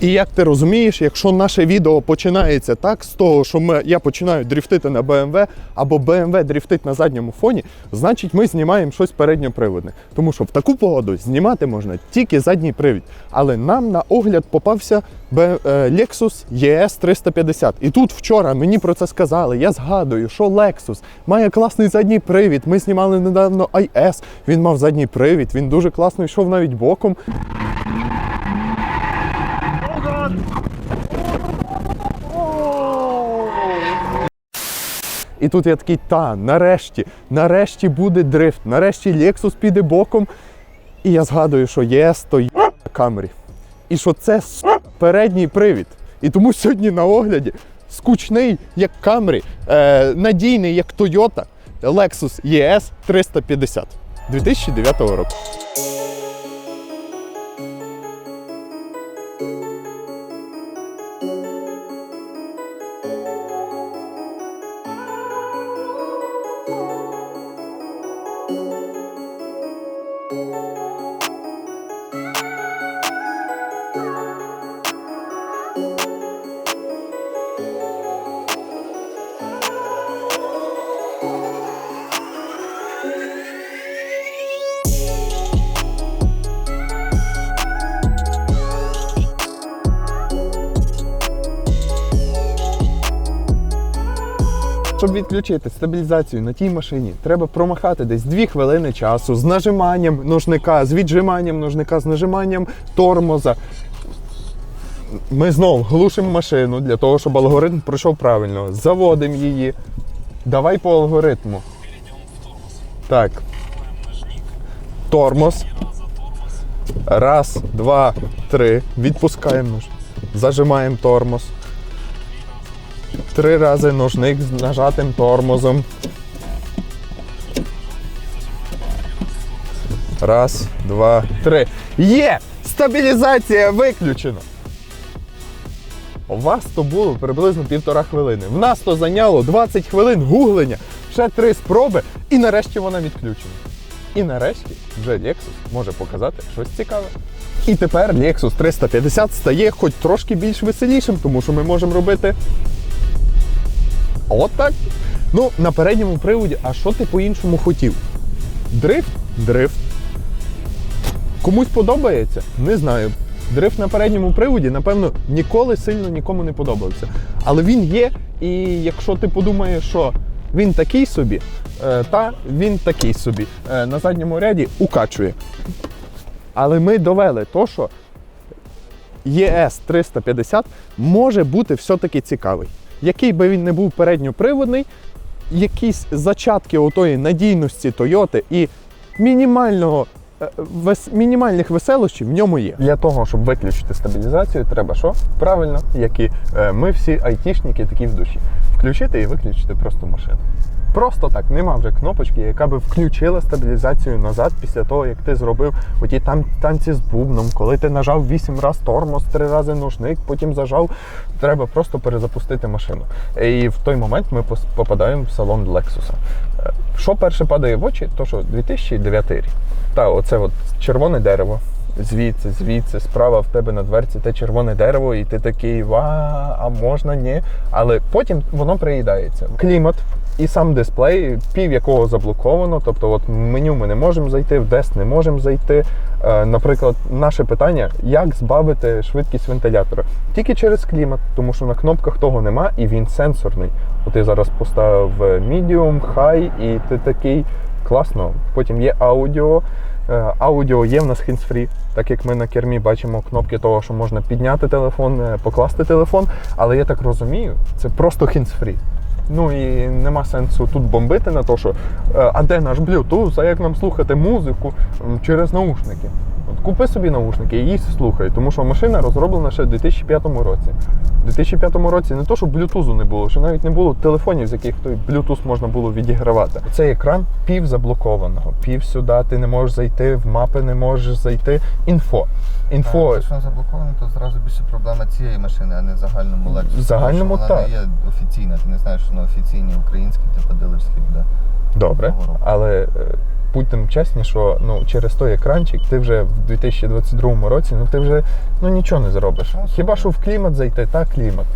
І як ти розумієш, якщо наше відео починається так з того, що ми, я починаю дрифтити на BMW, або BMW дрифтить на задньому фоні, значить ми знімаємо щось передньоприводне. Тому що в таку погоду знімати можна тільки задній привід. Але нам на огляд попався е, Lexus ES 350. І тут вчора мені про це сказали. Я згадую, що Lexus має класний задній привід. Ми знімали недавно IS. Він мав задній привід, він дуже класно йшов навіть боком. І тут я такий, та, нарешті, нарешті буде дрифт, нарешті Lexus піде боком. І я згадую, що є Camry. І що це передній привід. І тому сьогодні на огляді скучний, як Camry, е, надійний, як Toyota, Lexus ES 350 2009 року. Щоб відключити стабілізацію на тій машині, треба промахати десь 2 хвилини часу з нажиманням ножника, з віджиманням ножника, з нажиманням тормоза. Ми знову глушимо машину для того, щоб алгоритм пройшов правильно. Заводимо її. Давай по алгоритму. Так. Тормоз. Раз, два, три. Відпускаємо. Зажимаємо тормоз. Три рази ножник з нажатим тормозом. Раз, два, три. Є! Стабілізація виключена. У вас то було приблизно півтора хвилини. В нас то зайняло 20 хвилин гуглення, ще три спроби, і нарешті вона відключена. І нарешті вже Lexus може показати щось цікаве. І тепер Lexus 350 стає хоч трошки більш веселішим, тому що ми можемо робити От так. Ну, на передньому приводі, а що ти по-іншому хотів? Дрифт? Дрифт. Комусь подобається? Не знаю. Дрифт на передньому приводі, напевно, ніколи сильно нікому не подобався. Але він є, і якщо ти подумаєш, що він такий собі, е, та він такий собі. Е, на задньому ряді укачує. Але ми довели то, що ЄС 350 може бути все-таки цікавий. Який би він не був передньоприводний, якісь зачатки отої надійності Тойоти і мінімального, е, вес, мінімальних веселощів в ньому є. Для того, щоб виключити стабілізацію, треба що? Правильно, як і е, ми всі айтішники такі в душі. Включити і виключити просто машину. Просто так, нема вже кнопочки, яка би включила стабілізацію назад після того, як ти зробив оті там танці з бубном, коли ти нажав 8 разів тормоз, 3 рази ножник, потім зажав. Треба просто перезапустити машину. І в той момент ми попадаємо в салон Lexus. Е, Що перше падає в очі, то що 2009 рік. Та, оце от червоне дерево. Звідси, звідси, справа в тебе на дверці те червоне дерево, і ти такий ва, а можна, ні. Але потім воно приїдається. Клімат і сам дисплей, пів якого заблоковано. Тобто, от в меню ми не можемо зайти, в DES не можемо зайти. Е, наприклад, наше питання: як збавити швидкість вентилятора? Тільки через клімат, тому що на кнопках того нема, і він сенсорний. От я зараз поставив medium, high, і ти такий класно. Потім є аудіо. Е, Аудіо є в нас hands-free, так як ми на кермі бачимо кнопки того, що можна підняти телефон, е, покласти телефон. Але я так розумію, це просто hands-free. Ну і нема сенсу тут бомбити на те, що е, а де наш Bluetooth, а як нам слухати музику через наушники. Купи собі наушники і їх слухай, тому що машина розроблена ще в 2005 році. У 2005 році не то, що блютузу не було, що навіть не було телефонів, з яких той Bluetooth можна було відігравати. Цей екран пів заблокованого, пів сюди ти не можеш зайти, в мапи не можеш зайти. Інфо. Інфо. Якщо заблоковано, то зразу більше проблема цієї машини, а не загальному Lexus. В загальному вона так. не є офіційна. Ти не знаєш, що вона офіційні українські, типу дилерські буде. Добре, але е, там чесні, що ну, через той екранчик ти вже в 2022 році ну, ти вже ну, нічого не зробиш. Хіба що в клімат зайти, та клімат.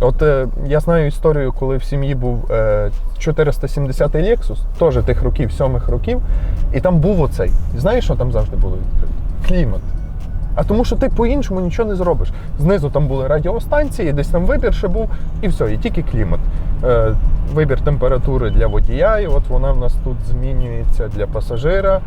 От е, я знаю історію, коли в сім'ї був е, 470 Lexus, теж тих років, сьомих років, і там був оцей. Знаєш, що там завжди було? Клімат. А тому, що ти по-іншому нічого не зробиш. Знизу там були радіостанції, десь там вибір ще був, і все, і тільки клімат. Е, вибір температури для водія, і от вона в нас тут змінюється для пасажира.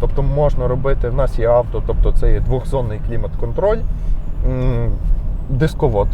Тобто можна робити, в нас є авто, тобто це є двохзонний клімат-контроль, дисковод.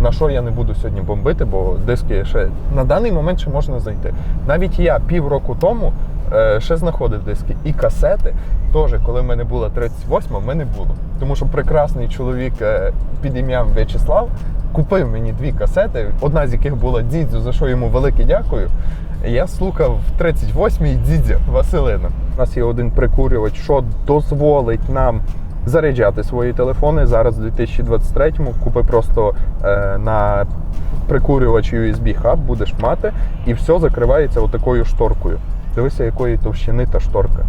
На що я не буду сьогодні бомбити, бо диски ще на даний момент ще можна знайти. Навіть я півроку тому ще знаходив диски і касети. Теж, коли в мене була 38, в мене було. Тому що прекрасний чоловік е, під ім'ям В'ячеслав купив мені дві касети, одна з яких була Дідзю, за що йому велике дякую. Я слухав 38-й Дідзя Василина. У нас є один прикурювач, що дозволить нам заряджати свої телефони. Зараз в 2023-му купи просто е, на прикурювач USB хаб, будеш мати, і все закривається отакою шторкою. Дивися, якої товщини та шторка.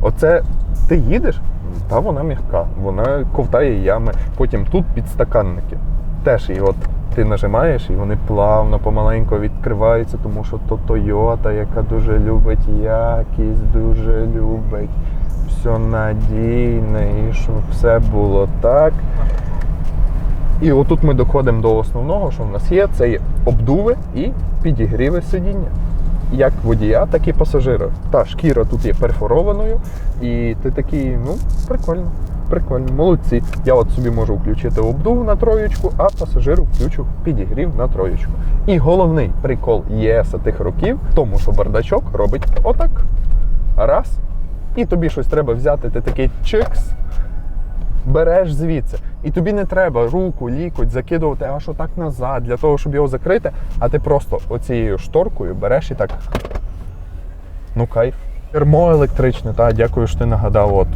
Оце ти їдеш, та вона м'яка, вона ковтає ями. Потім тут підстаканники. Теж і от ти нажимаєш, і вони плавно, помаленько відкриваються, тому що то Toyota, яка дуже любить якість, дуже любить все надійне, і щоб все було так. І отут ми доходимо до основного, що в нас є, це є обдуви і підігріви сидіння. Як водія, так і пасажира. Та шкіра тут є перфорованою, і ти такий, ну, прикольно, прикольно, молодці. Я от собі можу включити обдув на троєчку, а пасажиру включу підігрів на троєчку. І головний прикол ЄС тих років тому, що бардачок робить отак. Раз. І тобі щось треба взяти, ти такий чикс, береш звідси. І тобі не треба руку, лікоть закидувати аж отак назад для того, щоб його закрити, а ти просто оцією шторкою береш і так. Ну, кайф. Кермо електричне, та дякую, що ти нагадав. От.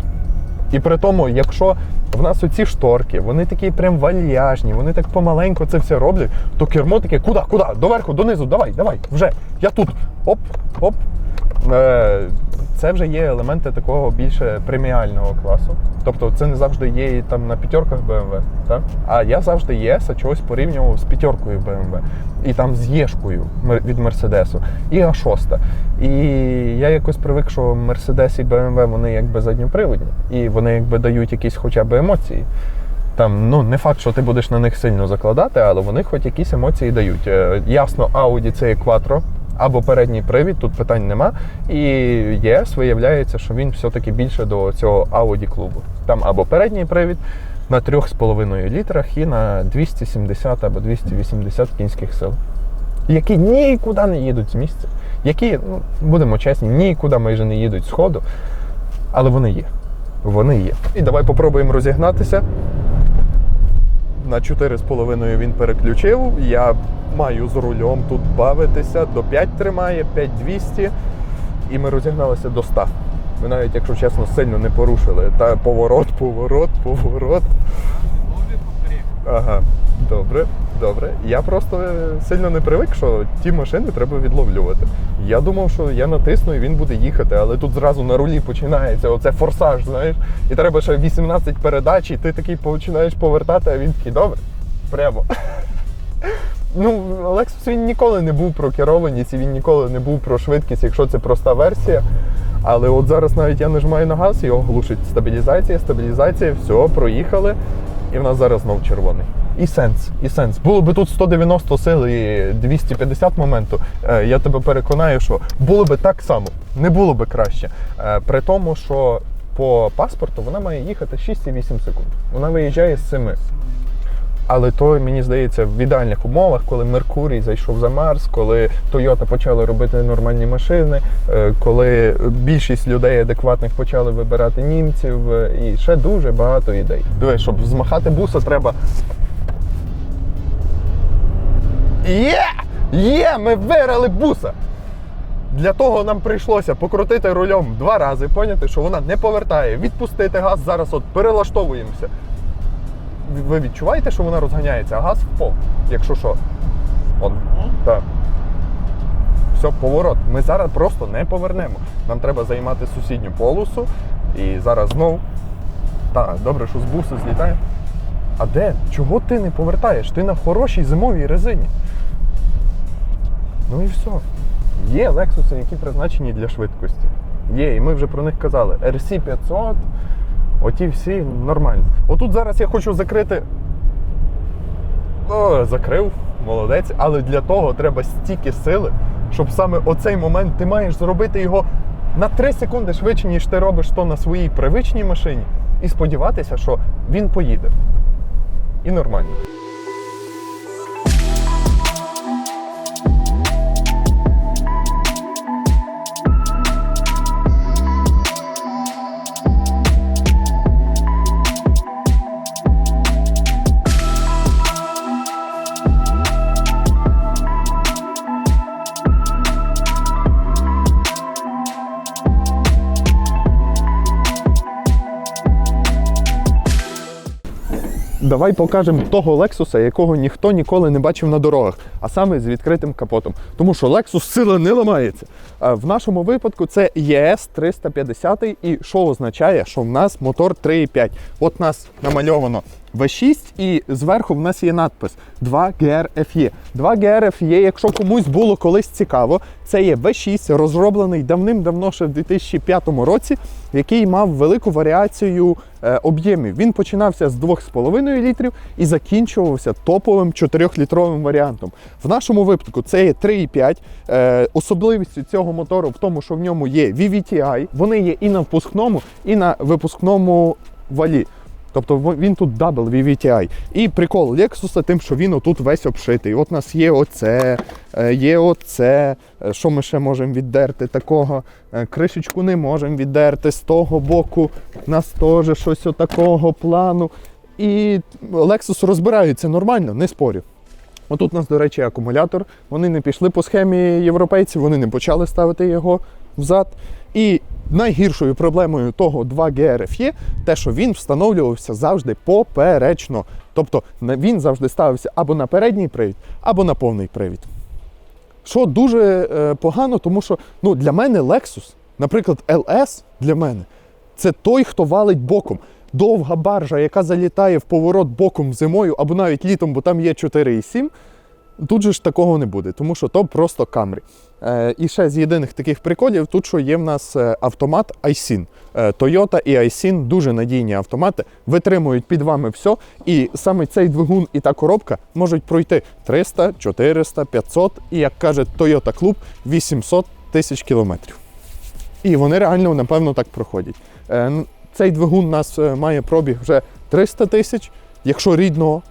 І при тому, якщо в нас оці шторки, вони такі прям вальяжні, вони так помаленько це все роблять, то кермо таке, куди, куди? Доверху, донизу, давай, давай, вже. Я тут. Оп, оп. Е, Це вже є елементи такого більше преміального класу. Тобто це не завжди є і там на п'ятерках BMW, так? А я завжди ЄСа чогось порівнював з п'ятеркою BMW. І там з Єшкою від Мерседесу, і А6. І я якось привик, що Мерседес і BMW вони якби задньоприводні, і вони якби дають якісь хоча б емоції. Там, ну, не факт, що ти будеш на них сильно закладати, але вони хоч якісь емоції дають. Е, Ясно, Audi це є Quattro, або передній привід, тут питань нема. І ЄС виявляється, що він все-таки більше до цього Audi клубу. Там або передній привід на 3,5 літрах і на 270 або 280 кінських сил, які нікуди не їдуть з місця, які, ну, будемо чесні, нікуди майже не їдуть з ходу, але вони є. Вони є. І давай попробуємо розігнатися. На 4,5 він переключив. Я маю з рулем тут бавитися. До 5 тримає, 5200. І ми розігналися до 100. Ми навіть, якщо чесно, сильно не порушили. Та поворот, поворот, поворот. Ага, добре, добре. Я просто е, сильно не привик, що ті машини треба відловлювати. Я думав, що я натисну і він буде їхати, але тут зразу на рулі починається оце форсаж, знаєш, і треба ще 18 передач, і ти такий починаєш повертати, а він такий добре, прямо. Ну, Lexus він ніколи не був про керованість, і він ніколи не був про швидкість, якщо це проста версія. Але от зараз навіть я нажимаю на газ, його глушить стабілізація, стабілізація, все, проїхали. І в нас зараз знов червоний. І сенс, і сенс. Було би тут 190 сил і 250 моменту. е, Я тебе переконаю, що було би так само, не було би краще. Е, При тому, що по паспорту вона має їхати 6,8 секунд. Вона виїжджає з 7. Але то, мені здається, в ідеальних умовах, коли Меркурій зайшов за Марс, коли Toyota почали робити нормальні машини, е, коли більшість людей адекватних почали вибирати німців, і ще дуже багато ідей. Дивись, щоб змахати буса, треба. Є! Є! Ми виграли буса! Для того нам прийшлося покрутити рулем два рази, поняти, що вона не повертає, відпустити газ. Зараз от перелаштовуємося ви відчуваєте, що вона розганяється, а газ впав, якщо що. Он. Так. Все, поворот. Ми зараз просто не повернемо. Нам треба займати сусідню полосу. І зараз знов. Так, добре, що з бусу злітає. А де? Чого ти не повертаєш? Ти на хорошій зимовій резині. Ну і все. Є Lexus, які призначені для швидкості. Є, і ми вже про них казали. RC 500, оті всі нормальні. Отут зараз я хочу закрити. О, закрив, молодець, але для того треба стільки сили, щоб саме оцей момент ти маєш зробити його на 3 секунди швидше, ніж ти робиш то на своїй привичній машині, і сподіватися, що він поїде. І нормально. Давай покажемо того Лексуса, якого ніхто ніколи не бачив на дорогах, а саме з відкритим капотом. Тому що Lexus сила не ламається. В нашому випадку це ES 350 і що означає, що в нас мотор 3,5. От нас намальовано V6 і зверху в нас є надпис 2 GRFE. 2 GRFE, якщо комусь було колись цікаво, це є V6, розроблений давним-давно ще в 2005 році, який мав велику варіацію е, об'ємів. Він починався з 2,5 літрів і закінчувався топовим 4-літровим варіантом. В нашому випадку це є 3,5. Е, особливістю цього мотору в тому, що в ньому є VVTi. Вони є і на впускному, і на випускному валі. Тобто він тут Double VVTi. І прикол Lexus тим, що він отут весь обшитий. От у нас є оце, е, є оце. Е, Що ми ще можемо віддерти такого? Е, Кришечку не можемо віддерти з того боку. У нас теж щось отакого плану. І Lexus розбираються нормально, не спорю. Отут у нас, до речі, акумулятор. Вони не пішли по схемі європейців, вони не почали ставити його взад. І найгіршою проблемою того 2 GRF є те, що він встановлювався завжди поперечно. Тобто він завжди ставився або на передній привід, або на повний привід. Що дуже е, погано, тому що ну, для мене Lexus, наприклад, LS для мене, це той, хто валить боком. Довга баржа, яка залітає в поворот боком зимою або навіть літом, бо там є 4,7. Тут же ж такого не буде, тому що то просто Camry. Е, і ще з єдиних таких приколів, тут що є в нас е, автомат iSyn. Е, Toyota і iSyn дуже надійні автомати, витримують під вами все. І саме цей двигун і та коробка можуть пройти 300, 400, 500 і, як каже Toyota Club, 800 тисяч кілометрів. І вони реально, напевно, так проходять. Е, Цей двигун у нас е, має пробіг вже 300 тисяч, якщо рідного.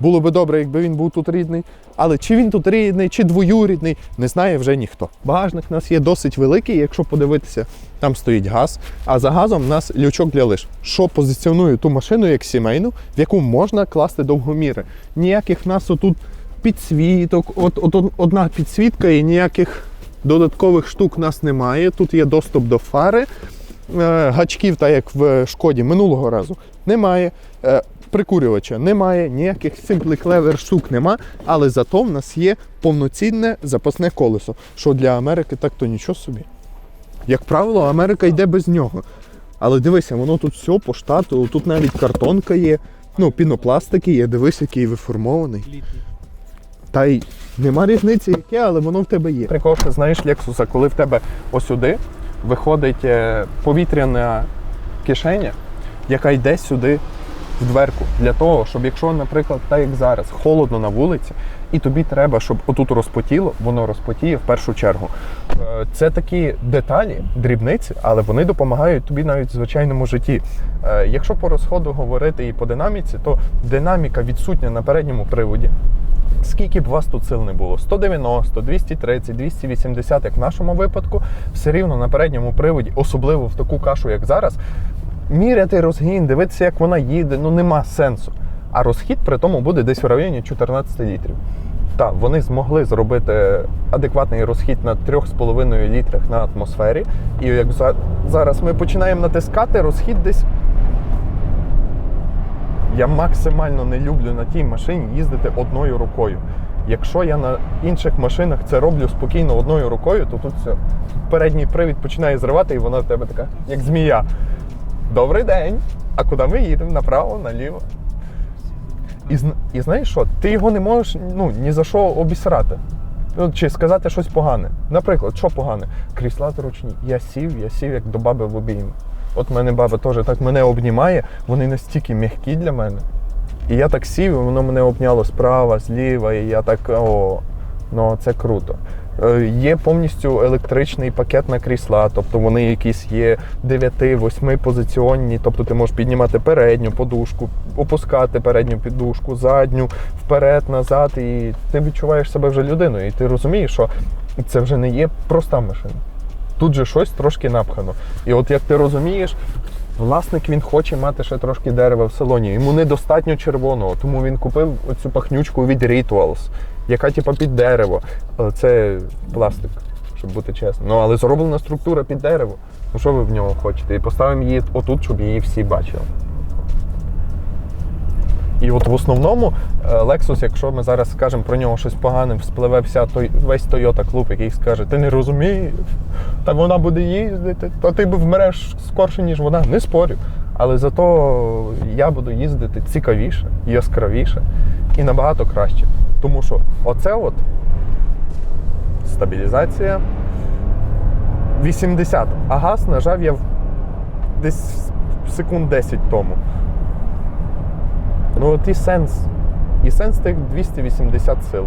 Було би добре, якби він був тут рідний. Але чи він тут рідний, чи двоюрідний, не знає вже ніхто. Багажник у нас є досить великий, якщо подивитися, там стоїть газ, а за газом у нас лючок для лиш, що позиціонує ту машину як сімейну, в яку можна класти довгоміри. Ніяких в нас отут підсвіток, от, от, одна підсвітка і ніяких додаткових штук у нас немає. Тут є доступ до фари, е, гачків, так як в шкоді минулого разу, немає. Прикурювача немає, ніяких Simply Clever штук нема, але зато в нас є повноцінне запасне колесо, що для Америки так то нічого собі. Як правило, Америка йде без нього. Але дивися, воно тут все по штату, тут навіть картонка є, ну, пінопластики є, дивись, який виформований. Та й нема різниці, яке, але воно в тебе є. Прикол, що знаєш Лексуса, коли в тебе осюди виходить е, повітряна кишеня, яка йде сюди в дверку. Для того, щоб якщо, наприклад, так як зараз, холодно на вулиці, і тобі треба, щоб отут розпотіло, воно розпотіє в першу чергу. Е, Це такі деталі, дрібниці, але вони допомагають тобі навіть в звичайному житті. Е, Якщо по розходу говорити і по динаміці, то динаміка відсутня на передньому приводі. Скільки б вас тут сил не було, 190, 230, 280, як в нашому випадку, все рівно на передньому приводі, особливо в таку кашу, як зараз, міряти розгін, дивитися, як вона їде, ну нема сенсу. А розхід при тому буде десь в районі 14 літрів. Так, вони змогли зробити адекватний розхід на 3,5 літрах на атмосфері. І як за- зараз ми починаємо натискати, розхід десь. Я максимально не люблю на тій машині їздити одною рукою. Якщо я на інших машинах це роблю спокійно одною рукою, то тут все. Передній привід починає зривати, і вона в тебе така, як змія. Добрий день! А куди ми їдемо? Направо, наліво. І, і знаєш що? Ти його не можеш ну, ні за що обісрати. Ну, чи сказати щось погане. Наприклад, що погане? Крісла зручні. Я сів, я сів як до баби в обійм. От мене баба теж так мене обнімає, вони настільки м'які для мене. І я так сів, і воно мене обняло справа, зліва, і я так, о, ну це круто. Е, Є повністю електричний пакет на крісла, тобто вони якісь є 9-8 позиціонні, тобто ти можеш піднімати передню подушку, опускати передню підушку, задню, вперед, назад, і ти відчуваєш себе вже людиною, і ти розумієш, що це вже не є проста машина. Тут же щось трошки напхано. І от як ти розумієш, власник він хоче мати ще трошки дерева в салоні. Йому недостатньо червоного, тому він купив оцю пахнючку від Rituals, яка типа під дерево. Але це пластик, щоб бути чесним. Ну але зроблена структура під дерево. Ну що ви в нього хочете? І поставимо її отут, щоб її всі бачили. І от в основному е, Lexus, якщо ми зараз скажемо про нього щось погане, вспливе вся той весь Toyota клуб, який скаже, ти не розумієш, та вона буде їздити, то ти б вмреш скорше, ніж вона. Не спорю. Але зато я буду їздити цікавіше, яскравіше і набагато краще. Тому що оце от стабілізація 80. А газ нажав я десь секунд 10 тому. Ну от і сенс. І сенс тих 280 сил.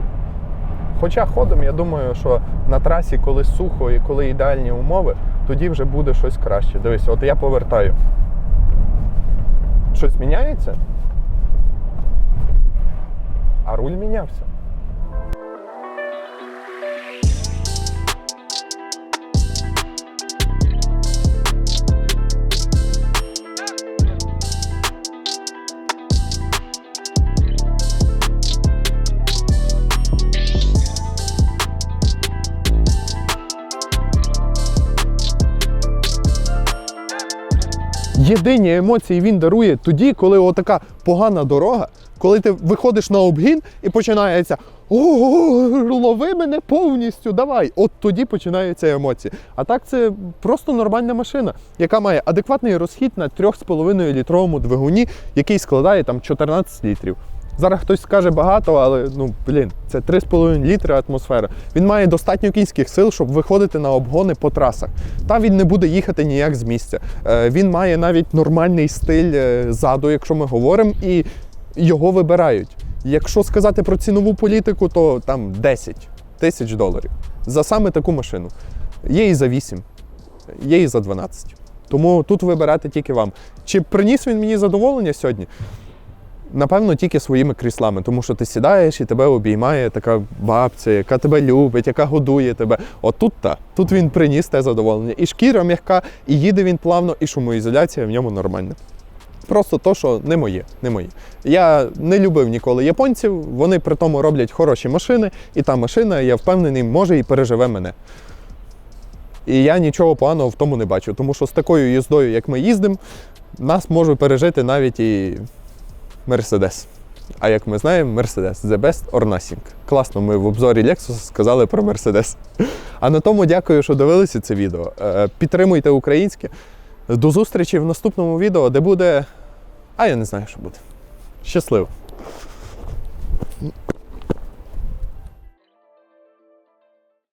Хоча ходом, я думаю, що на трасі, коли сухо і коли ідеальні умови, тоді вже буде щось краще. Дивись, от я повертаю. Щось міняється? А руль мінявся. Єдині емоції він дарує тоді, коли отака погана дорога, коли ти виходиш на обгін і починається о, лови мене повністю, давай. От тоді починаються емоції. А так це просто нормальна машина, яка має адекватний розхід на 3,5 літровому двигуні, який складає там 14 літрів. Зараз хтось скаже багато, але ну блін, це 3,5 літри атмосфера. Він має достатньо кінських сил, щоб виходити на обгони по трасах. Та він не буде їхати ніяк з місця. Е, Він має навіть нормальний стиль е, заду, якщо ми говоримо, і його вибирають. Якщо сказати про цінову політику, то там 10 тисяч доларів за саме таку машину. Є і за 8, є і за 12. Тому тут вибирати тільки вам. Чи приніс він мені задоволення сьогодні? Напевно, тільки своїми кріслами, тому що ти сідаєш і тебе обіймає така бабця, яка тебе любить, яка годує тебе. От тут та, тут він приніс те задоволення. І шкіра м'яка, і їде він плавно, і шумоізоляція в ньому нормальна. Просто то, що не моє, не моє. Я не любив ніколи японців, вони при тому роблять хороші машини, і та машина, я впевнений, може і переживе мене. І я нічого поганого в тому не бачу, тому що з такою їздою, як ми їздимо, нас може пережити навіть і Мерседес. А як ми знаємо, Mercedes The Best or Nothing. Класно, ми в обзорі Lexus сказали про Mercedes. А на тому дякую, що дивилися це відео. Е, Підтримуйте українське. До зустрічі в наступному відео, де буде. А я не знаю, що буде. Щасливо!